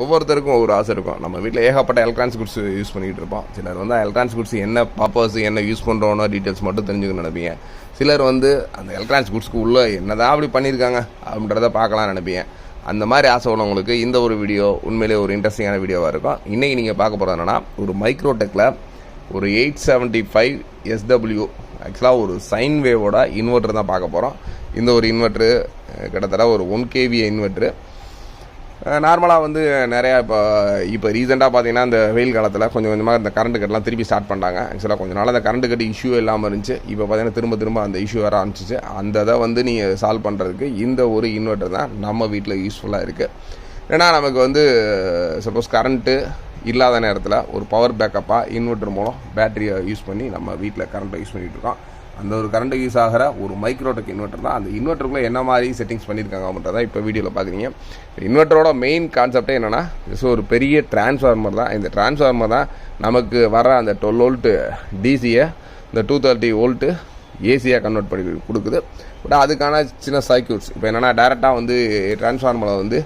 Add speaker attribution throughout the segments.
Speaker 1: ஒவ்வொருத்தருக்கும் ஒவ்வொரு ஆசை இருக்கும். நம்ம வீட்டில் ஏகப்பட்ட எலக்ட்ரானிக்ஸ் குட்ஸ் யூஸ் பண்ணிகிட்டு இருப்போம். சிலர் வந்து எலக்ட்ரானிக்ஸ் குட்ஸ் என்ன பர்பஸ் என்ன யூஸ் பண்ணுறோன்னு டீட்டெயில்ஸ் மட்டும் தெரிஞ்சுக்கணும்னு நினைப்பீங்க. சிலர் வந்து அந்த எலக்ட்ரானிக்ஸ் குட்ஸ்க்கு உள்ளே என்ன தான் அப்படி பண்ணியிருக்காங்க அப்படின்றத பார்க்கலாம்னு நினைப்பீங்க. அந்த மாதிரி ஆசை உள்ளவங்களுக்கு இந்த ஒரு வீடியோ உண்மையிலே ஒரு இன்ட்ரெஸ்டிங்கான வீடியோவாக இருக்கும். இன்றைக்கி நீங்கள் பார்க்க போகிறது என்னென்னா ஒரு மைக்ரோடெக்கில் ஒரு எயிட் செவன்ட்டி ஃபைவ் எஸ்டபிள்யூ ஆக்சுவலாக ஒரு சைன் வேவோட இன்வெர்ட்டர் தான் பார்க்க போகிறோம் இந்த ஒரு இன்வெர்ட்ரு கிட்டத்தட்ட ஒரு ஒன் கேவி இன்வெர்ட்ரு நார்மலாக வந்து நிறையா இப்போ இப்போ ரீசெண்டாக பார்த்தீங்கன்னா இந்த வெயில் காலத்தில் கொஞ்சம் கொஞ்சமாக இந்த கரண்ட் கட்டெலாம் திருப்பி ஸ்டார்ட் பண்ணிட்டாங்க. ஆக்சுவலாக கொஞ்ச நாள் அந்த கரண்ட் கட்டு இஷ்யூ இல்லாமல் இருந்துச்சு. இப்போ பார்த்தீங்கன்னா திரும்ப திரும்ப அந்த இஷ்யூ வர ஆரம்பிச்சிச்சு. அந்த இதை வந்து நீங்கள் சால்வ் பண்ணுறதுக்கு இந்த ஒரு இன்வெர்ட்டர் தான் நம்ம வீட்டில் யூஸ்ஃபுல்லாக இருக்குது ஏன்னா நமக்கு வந்து சப்போஸ் கரண்ட்டு இல்லாத நேரத்தில் ஒரு பவர் பேக்கப்பாக இன்வெர்ட்டர் மூலம் பேட்டரியை யூஸ் பண்ணி நம்ம வீட்டில் கரண்ட்டை யூஸ் பண்ணிகிட்டு இருக்கோம். அந்த ஒரு கரண்ட் யூஸ் ஆகிற ஒரு மைக்ரோடெக் இன்வெர்ட்டர் தான். அந்த இன்வெர்ட்டருக்குள்ளே என்ன மாதிரி செட்டிங்ஸ் பண்ணியிருக்காங்க அப்படின்றத இப்போ வீடியோவில் பார்க்குறீங்க இன்வெர்ட்டரோட மெயின் கான்செப்டே என்னென்னா ஸோ ஒரு பெரிய டிரான்ஸ்ஃபார்மர் தான். இந்த டிரான்ஸ்ஃபார்மர் தான் நமக்கு வர அந்த டுவெல் வோல்ட்டு டிசியை இந்த டூ தேர்ட்டி வோல்ட்டு ஏசியாக கன்வெர்ட் பண்ணி கொடுக்குது. பட் அதுக்கான சின்ன சர்க்கியூட்ஸ் இப்போ என்னென்னா டேரெக்டாக வந்து டிரான்ஸ்ஃபார்மரை வந்து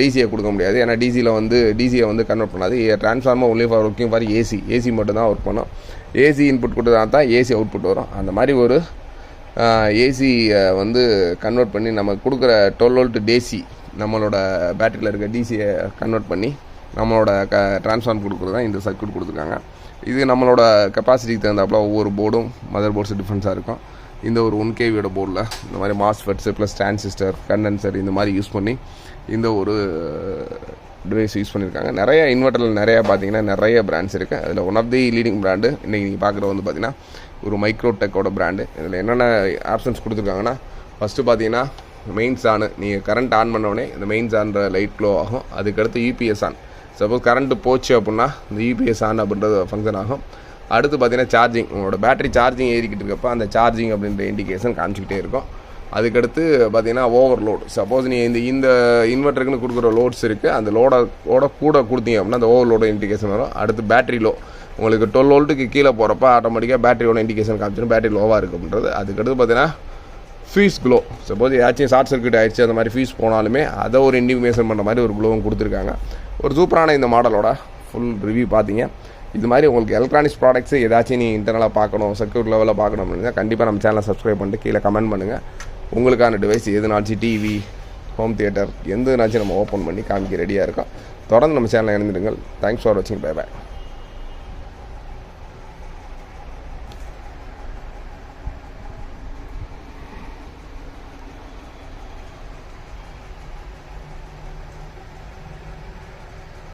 Speaker 1: டிசியை கொடுக்க முடியாது. ஏன்னா டிசியில் வந்து டிசியை வந்து கன்வெர்ட் பண்ணாது. Transformer only for working for AC AC மட்டும்தான் ஒர்க் பண்ணும். ஏசி இன்புட் கொடுத்தா தான் ஏசி அவுட்புட் வரும். அந்த மாதிரி ஒரு ஏசி வந்து கன்வெர்ட் பண்ணி நம்ம கொடுக்குற டுவெல் வோல்ட் டேசி நம்மளோட பேட்டரியில் இருக்க டிசியை கன்வெர்ட் பண்ணி நம்மளோட க ட்ரான்ஸ்ஃபார்ம் கொடுக்குறது தான் இந்த சர்க்கியூட் கொடுத்துருக்காங்க. இது நம்மளோட கெப்பாசிட்டிக்கு தகுந்தாப்புல ஒவ்வொரு போர்டும் மதர் போர்ட்ஸ் டிஃப்ரென்ஸாக இருக்கும். இந்த ஒரு ஒன் கேவியோட போர்டில் இந்த மாதிரி மாஸ்ஃபெட்ஸு ப்ளஸ் டிரான்சிஸ்டர் கண்டென்சர் இந்த மாதிரி யூஸ் பண்ணி இந்த ஒரு uh, டிவைஸ் யூஸ் பண்ணியிருக்காங்க நிறைய இன்வெர்ட்டரில் நிறையா பார்த்தீங்கன்னா நிறைய பிராண்ட்ஸ் இருக்குது அதில் one of the leading brand இன்றைக்கி நீங்கள் பார்க்குறது வந்து பார்த்தீங்கன்னா ஒரு மைக்ரோடெக்கோட பிராண்டு இதில் என்னென்ன ஆப்ஷன்ஸ் கொடுத்துருக்காங்கன்னா ஃபஸ்ட்டு பார்த்தீங்கன்னா மெயின்ஸ் ஆனு நீங்கள் கரண்ட் ஆன் பண்ணோடனே இந்த மெயின்ஸ் ஆன்ற லைட் க்ளோ ஆகும். அதுக்கடுத்து யூபிஎஸ் ஆன் சப்போஸ் கரண்ட்டு போச்சு அப்படின்னா இந்த யூபிஎஸ் ஆன் அப்படின்றது ஃபங்க்ஷன் ஆகும். அடுத்து பார்த்தீங்கன்னா சார்ஜிங் உங்களோட பேட்டரி சார்ஜிங் ஏறிக்கிட்டு இருக்கப்போ அந்த சார்ஜிங் அப்படின்ற இண்டிகேஷன் காமிச்சிக்கிட்டே இருக்கும். அதுக்கடுத்து பார்த்தீங்கன்னா ஓவர்லோடு சப்போஸ் நீ இந்த இந்த இன்வெர்ட்டருக்குன்னு கொடுக்குற லோட்ஸ் இருக்குது அந்த லோட ஓட கூட கொடுத்தீங்க அப்படின்னா அந்த ஓவர்லோட இண்டிகேஷன் வரும். அடுத்து பேட்டரி லோ உங்களுக்கு டுவெல் வோல்ட்டுக்கு கீழே போகிறப்ப ஆட்டோமேட்டிக்காக பேட்டரியோட இண்டிகேஷன் காமிச்சிடும். பேட்டரி லோவாக இருக்குது அப்படின்றது. அதுக்கடுத்து பார்த்தீங்கன்னா ஃபீஸ் க்ளோ சப்போஸ் ஏதாச்சும் ஷார்ட் சர்க்யூட் ஆயிடுச்சு அந்த மாதிரி ஃபீஸ் போனாலுமே அதை ஒரு இண்டிமேஷன் பண்ணுற மாதிரி ஒரு க்ளோவும் கொடுத்துருக்காங்க. ஒரு சூப்பரான இந்த மாடலோட ஃபுல் ரிவ்யூ பார்த்தீங்க. இது மாதிரி உங்களுக்கு எலக்ட்ரானிக்ஸ் ப்ராடக்ட்ஸ் ஏதாச்சும் நீ இன்டர்னலாக பார்க்கணும் சர்க்யூட் லெவலில் பார்க்கணும் அப்படின்னா கண்டிப்பாக நம்ம சேனலை சப்ஸ்கிரைப் பண்ணிட்டு கீழே கமெண்ட் பண்ணுங்கள் உங்களுக்கான டிவைஸ் எதுனாச்சும் டிவி ஹோம் தியேட்டர் எந்தனாச்சும் நம்ம ஓப்பன் பண்ணி காமிக்க ரெடியாக இருக்கோம். தொடர்ந்து நம்ம சேனலில் இணைந்துடுங்கள் தேங்க்ஸ் ஃபார் வாட்சிங் பை பை